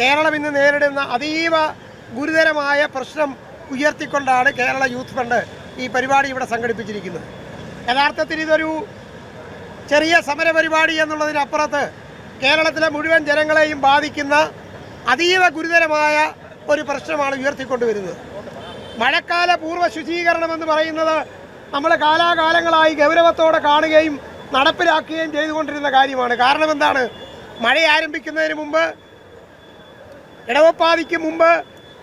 കേരളം ഇന്ന് നേരിടുന്ന അതീവ ഗുരുതരമായ പ്രശ്നം ഉയർത്തിക്കൊണ്ടാണ് കേരള യൂത്ത് ഫണ്ട് ഈ പരിപാടി ഇവിടെ സംഘടിപ്പിച്ചിരിക്കുന്നത്. യഥാർത്ഥത്തിൽ ഇതൊരു ചെറിയ സമരപരിപാടി എന്നുള്ളതിനപ്പുറത്ത് കേരളത്തിലെ മുഴുവൻ ജനങ്ങളെയും ബാധിക്കുന്ന അതീവ ഗുരുതരമായ ഒരു പ്രശ്നമാണ് ഉയർത്തിക്കൊണ്ടുവരുന്നത്. മഴക്കാല പൂർവ ശുചീകരണം എന്ന് പറയുന്നത് നമ്മൾ കാലാകാലങ്ങളായി ഗൗരവത്തോടെ കാണുകയും നടപ്പിലാക്കുകയും ചെയ്തുകൊണ്ടിരുന്ന കാര്യമാണ്. കാരണം എന്താണ്? മഴ ആരംഭിക്കുന്നതിന് മുമ്പ് ഇടവപ്പാതിക്ക് മുമ്പ്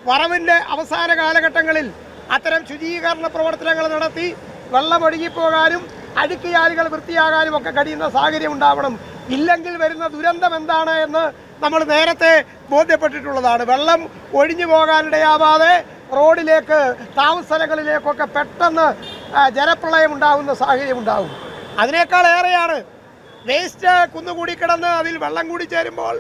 വറവിന്റെ അവസാന കാലഘട്ടങ്ങളിൽ അത്തരം ശുചീകരണ പ്രവർത്തനങ്ങൾ നടത്തി വെള്ളം ഒഴുകിപ്പോകാനും അഴുക്കിയാലുകൾ വൃത്തിയാകാനും ഒക്കെ കഴിയുന്ന സാഹചര്യം ഉണ്ടാവണം. ഇല്ലെങ്കിൽ വരുന്ന ദുരന്തം എന്താണ് എന്ന് നമ്മൾ നേരത്തെ ബോധ്യപ്പെട്ടിട്ടുള്ളതാണ്. വെള്ളം ഒഴിഞ്ഞു പോകാനിടയാവാതെ റോഡിലേക്ക് താമസസ്ഥലങ്ങളിലേക്കൊക്കെ പെട്ടെന്ന് ജലപ്രളയം ഉണ്ടാകുന്ന സാഹചര്യം ഉണ്ടാകും. അതിനേക്കാൾ ഏറെയാണ് വേസ്റ്റ് കുന്നുകൂടി കിടന്ന് അതിൽ വെള്ളം കൂടി ചേരുമ്പോൾ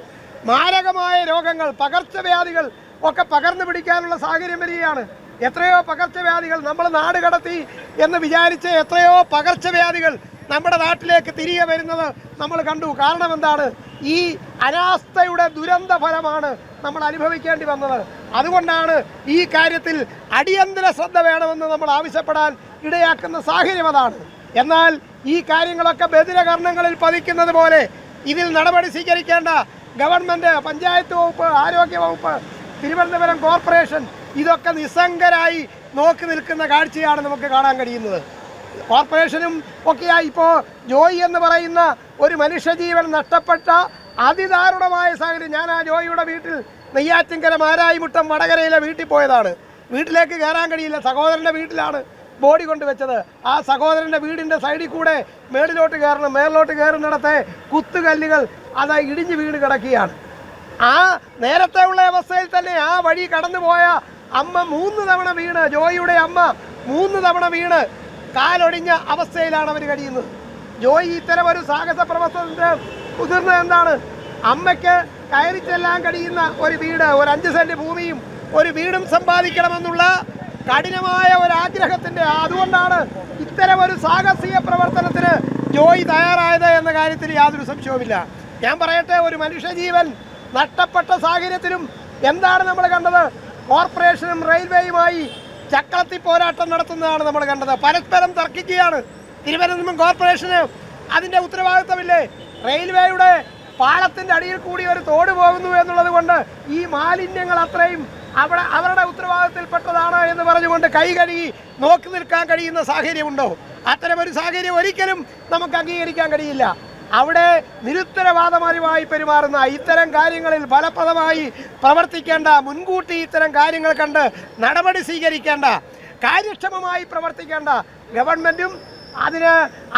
മാരകമായ രോഗങ്ങൾ പകർച്ചവ്യാധികൾ ഒക്കെ പകർന്നു പിടിക്കാനുള്ള സാഹചര്യം വരികയാണ്. എത്രയോ പകർച്ചവ്യാധികൾ നമ്മൾ നാട് കടത്തി എന്ന് വിചാരിച്ച് എത്രയോ പകർച്ചവ്യാധികൾ നമ്മുടെ നാട്ടിലേക്ക് തിരികെ വരുന്നത് നമ്മൾ കണ്ടു. കാരണം എന്താണ്? ഈ അനാസ്ഥയുടെ ദുരന്ത ഫലമാണ് നമ്മൾ അനുഭവിക്കേണ്ടി വന്നത്. അതുകൊണ്ടാണ് ഈ കാര്യത്തിൽ അടിയന്തര ശ്രദ്ധ വേണമെന്ന് നമ്മൾ ആവശ്യപ്പെടാൻ ഇടയാക്കുന്ന സാഹചര്യം അതാണ്. എന്നാൽ ഈ കാര്യങ്ങളൊക്കെ ബദിരകർണങ്ങളിൽ പതിക്കുന്നത് പോലെ ഇതിൽ നടപടി സ്വീകരിക്കേണ്ട ഗവൺമെന്റ് പഞ്ചായത്ത് വകുപ്പ് ആരോഗ്യ വകുപ്പ് തിരുവനന്തപുരം കോർപ്പറേഷൻ ഇതൊക്കെ നിസ്സംഗരായി നോക്കി നിൽക്കുന്ന കാഴ്ചയാണ് നമുക്ക് കാണാൻ കഴിയുന്നത്. കോർപ്പറേഷനും ഒക്കെയായി ഇപ്പോൾ ജോയി എന്ന് പറയുന്ന ഒരു മനുഷ്യജീവൻ നഷ്ടപ്പെട്ട അതിദാരുണമായ സാഹചര്യം. ഞാൻ ആ ജോയിയുടെ വീട്ടിൽ നെയ്യാറ്റിങ്കര മാരായിമുട്ടം വടകരയിലെ വീട്ടിൽ പോയതാണ്. വീട്ടിലേക്ക് കയറാൻ കഴിയില്ല. സഹോദരന്റെ വീട്ടിലാണ്. ബോഡി കൊണ്ടുവച്ചത്. ആ സഹോദരന്റെ വീടിന്റെ സൈഡിൽ കൂടെ മേളിലോട്ട് കയറണം മേളിലോട്ട് കയറുന്നിടത്തെ കുത്തുകല്ലുകൾ അത് ഇടിഞ്ഞ് വീണ് കിടക്കുകയാണ്. ആ നേരത്തെ ഉള്ള അവസ്ഥയിൽ തന്നെ ആ വഴി കടന്നുപോയ അമ്മ മൂന്ന് തവണ വീണ് ജോയിയുടെ അമ്മ മൂന്ന് തവണ വീണ്. കാലൊടിഞ്ഞ അവസ്ഥയിലാണ് അവർ കഴിയുന്നത്. ജോയി ഇത്തരം ഒരു സാഹസ പ്രവർത്തനത്തിന് മുതിർന്നത് എന്താണ്? അമ്മയ്ക്ക് കയറി ചെല്ലാൻ കഴിയുന്ന ഒരു വീട് ഒരു അഞ്ച് സെന്റ് ഭൂമിയും ഒരു വീടും സമ്പാദിക്കണമെന്നുള്ള കഠിനമായ ഒരു ആഗ്രഹത്തിന്റെ അതുകൊണ്ടാണ് ഇത്തരം ഒരു സാഹസിക പ്രവർത്തനത്തിന് ജോയി തയ്യാറായത് എന്ന കാര്യത്തിൽ യാതൊരു സംശയവുമില്ല. ഞാൻ പറയട്ടെ ഒരു മനുഷ്യജീവൻ നഷ്ടപ്പെട്ട സാഹചര്യത്തിലും എന്താണ് നമ്മൾ കണ്ടത്? കോർപ്പറേഷനും റെയിൽവേയുമായി ചക്രത്തി പോരാട്ടം നടത്തുന്നതാണ് നമ്മൾ കണ്ടത്. പരസ്പരം തർക്കിക്കുകയാണ്. തിരുവനന്തപുരം കോർപ്പറേഷന് അതിന്റെ ഉത്തരവാദിത്തമില്ലേ? റെയിൽവേയുടെ പാളത്തിന്റെ അടിയിൽ കൂടി ഒരു തോട് പോകുന്നു എന്നുള്ളത് കൊണ്ട് ഈ മാലിന്യങ്ങൾ അത്രയും അവിടെ അവരുടെ ഉത്തരവാദിത്തത്തിൽപ്പെട്ടതാണ് എന്ന് പറഞ്ഞുകൊണ്ട് കൈ കഴുകി നോക്കി നിൽക്കാൻ കഴിയുന്ന സാഹചര്യമുണ്ടോ? അത്തരമൊരു സാഹചര്യം ഒരിക്കലും നമുക്ക് അംഗീകരിക്കാൻ കഴിയില്ല. അവിടെ നിരുത്തരവാദപരമായി പെരുമാറുന്ന ഇത്തരം കാര്യങ്ങളിൽ ഫലപ്രദമായി പ്രവർത്തിക്കേണ്ട മുൻകൂട്ടി ഇത്തരം കാര്യങ്ങൾ കണ്ട് നടപടി സ്വീകരിക്കേണ്ട കാര്യക്ഷമമായി പ്രവർത്തിക്കേണ്ട ഗവൺമെന്റും അതിന്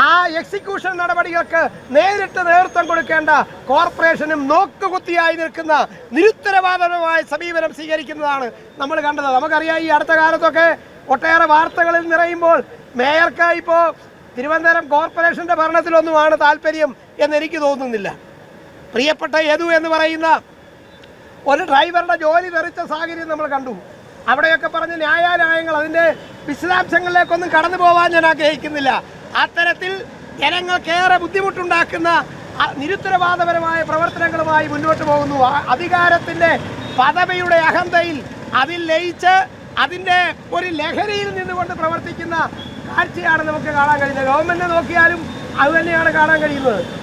ആ എക്സിക്യൂഷൻ നടപടികൾക്ക് നേരിട്ട് നേതൃത്വം കൊടുക്കേണ്ട കോർപ്പറേഷനും നോക്കുകുത്തിയായി നിൽക്കുന്ന നിരുത്തരവാദപരമായ സമീപനം സ്വീകരിക്കുന്നതാണ് നമ്മൾ കണ്ടത്. നമുക്കറിയാം ഈ അടുത്ത കാലത്തൊക്കെ ഒട്ടേറെ വാർത്തകളിൽ നിറയുമ്പോൾ മേയർക്ക് ഇപ്പോൾ തിരുവനന്തപുരം കോർപ്പറേഷന്റെ ഭരണത്തിലൊന്നുമാണ് താല്പര്യം എന്നെനിക്ക് തോന്നുന്നില്ല. പ്രിയപ്പെട്ട യദു എന്ന് പറയുന്ന ഒരു ഡ്രൈവറുടെ ജോലി തെറിച്ച സാഹചര്യം നമ്മൾ കണ്ടു. അവിടെയൊക്കെ പറഞ്ഞ ന്യായാലയങ്ങൾ അതിന്റെ വിശദാംശങ്ങളിലേക്കൊന്നും കടന്നു പോകാൻ ഞാൻ ആഗ്രഹിക്കുന്നില്ല. അത്തരത്തിൽ ജനങ്ങൾക്കേറെ ബുദ്ധിമുട്ടുണ്ടാക്കുന്ന നിരുത്തരവാദപരമായ പ്രവർത്തനങ്ങളുമായി മുന്നോട്ട് പോകുന്നു. അധികാരത്തിന്റെ പദവിയുടെ അഹന്തയിൽ അതിൽ ലയിച്ച് അതിന്റെ ഒരു ലഹരിയിൽ നിന്നുകൊണ്ട് പ്രവർത്തിക്കുന്ന കാഴ്ചയാണ് നമുക്ക് കാണാൻ കഴിയുന്നത്. ഗവൺമെന്റ് നോക്കിയാലും അതുതന്നെയാണ് കാണാൻ കഴിയുന്നത്.